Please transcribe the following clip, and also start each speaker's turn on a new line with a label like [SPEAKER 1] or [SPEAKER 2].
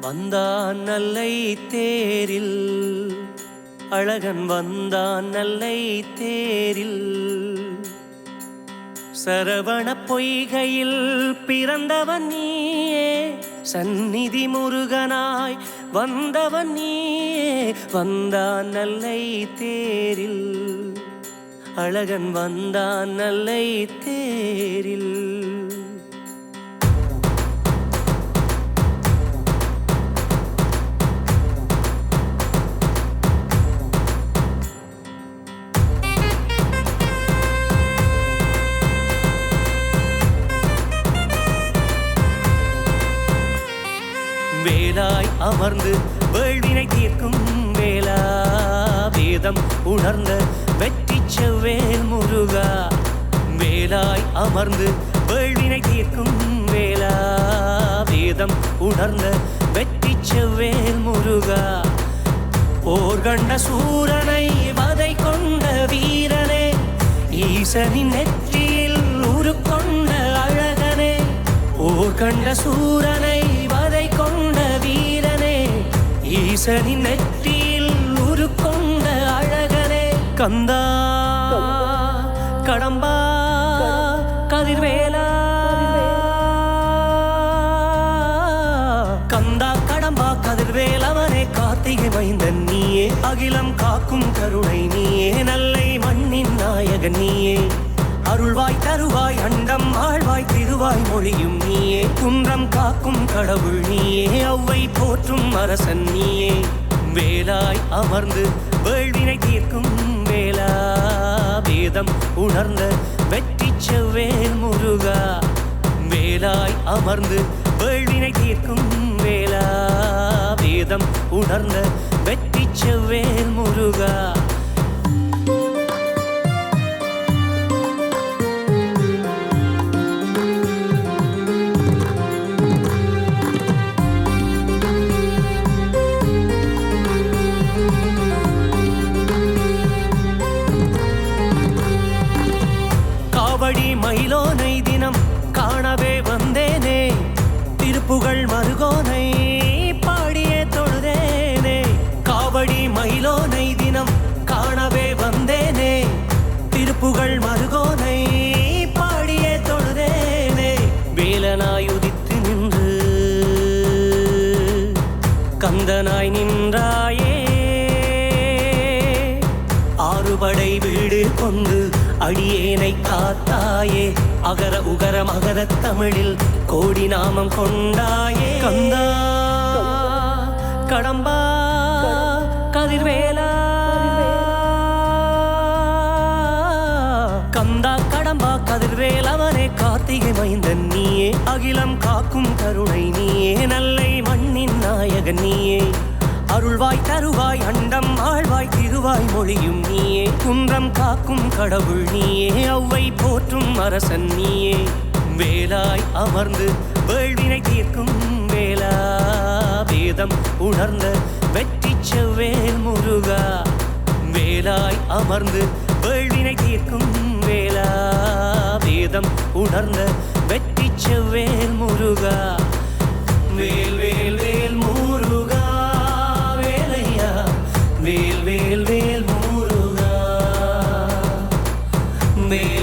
[SPEAKER 1] வந்தான் நல்லை தேரில். அழகன் வந்தான் நல்லை தேரில். சரவண பொய்கையில் பிறந்தவன் நீயே. சந்நிதி முருகனாய் வந்தவன் நீயே. வந்தான் நல்லை தேரில். அழகன் வந்தான் நல்லை தேரில். அமர்ந்து வேள்வினை தீர்க்கும் வேளா வேதம் உணர்ந்த வெற்றி செவ்வேல் முருகா. வேலாய் அமர்ந்து வேள்வினை தீர்க்கும் வேளா வேதம் உணர்ந்த வெற்றி செவ்வேல் முருகா. போர் கண்ட சூரனை வதை கொண்ட வீரனே ஈசனின் நெற்றியில் உருக்கொண்ட அழகனே. போர் கண்ட சூரனை ஈசனின் நெற்றியில் உருக்கொண்ட அழகனே கந்தா கடம்பா கதிர்வேலா. கந்தா கடம்பா கதிர்வேலவனே கார்த்திகை மைந்தன் நீயே. அகிலம் காக்கும் கருணை நீயே நல்லை மண்ணின் நாயகன் நீயே. அருள்வாய் தருவாய் அண்டம் ஆழ்வாய் திருவாய் மொழியும் நீயே குன்றம் காக்கும் கடவுள் நீயே. அவ்வை போற்றும் அரசன் நீயே. வேலாய் அமர்ந்து வேள்வினை தீர்க்கும் வேலா வேதம் உணர்ந்த வெற்றி செவ்வேல் முருகா. வேலாய் அமர்ந்து வேள்வினை தீர்க்கும் வேலா வேதம் உணர்ந்த வெற்றி செவ்வேல் முருகா. புகழ் மருகோனை பாடியே தொழுதேனே. வேலனாய் உதித்து நின்று கந்தனாய் நின்றாயே. ஆறுபடை வீடு கொண்டு அடியேனை காத்தாயே. அகர உகர மகர தமிழில் கோடி நாமம் கொண்டாயே. கந்தா கடம்பா கதிர்வே கந்தா கதிர்வேல் அவனே கார்த்திகை மைந்தன் நீயே. அகிலம் காக்கும் கருணை நீயே. நல்லை மண்ணின் நாயகன் நீயே. அருள்வாய் தருவாய் அண்டம் ஆழ்வாய் திருவாய் மொழியும் நீயே. குன்றம் காக்கும் கடவுள் நீயே. அவ்வை போற்றும் அரசன் நீயே. வேலாய் அமர்ந்து வேள்வினை தீர்க்கும் வேலா வேதம் உணர்ந்த வெற்றி செவ்வேல் முருகா. வேலாய் அமர்ந்து வேள்வினை தீர்க்கும் வேதம் உணர்ந்த வெற்றி செவ்வேல் முருகா. வேல் வேல் வேல் முருகா வேலையா. வேல் வேல் வேல் முருகா. வேல்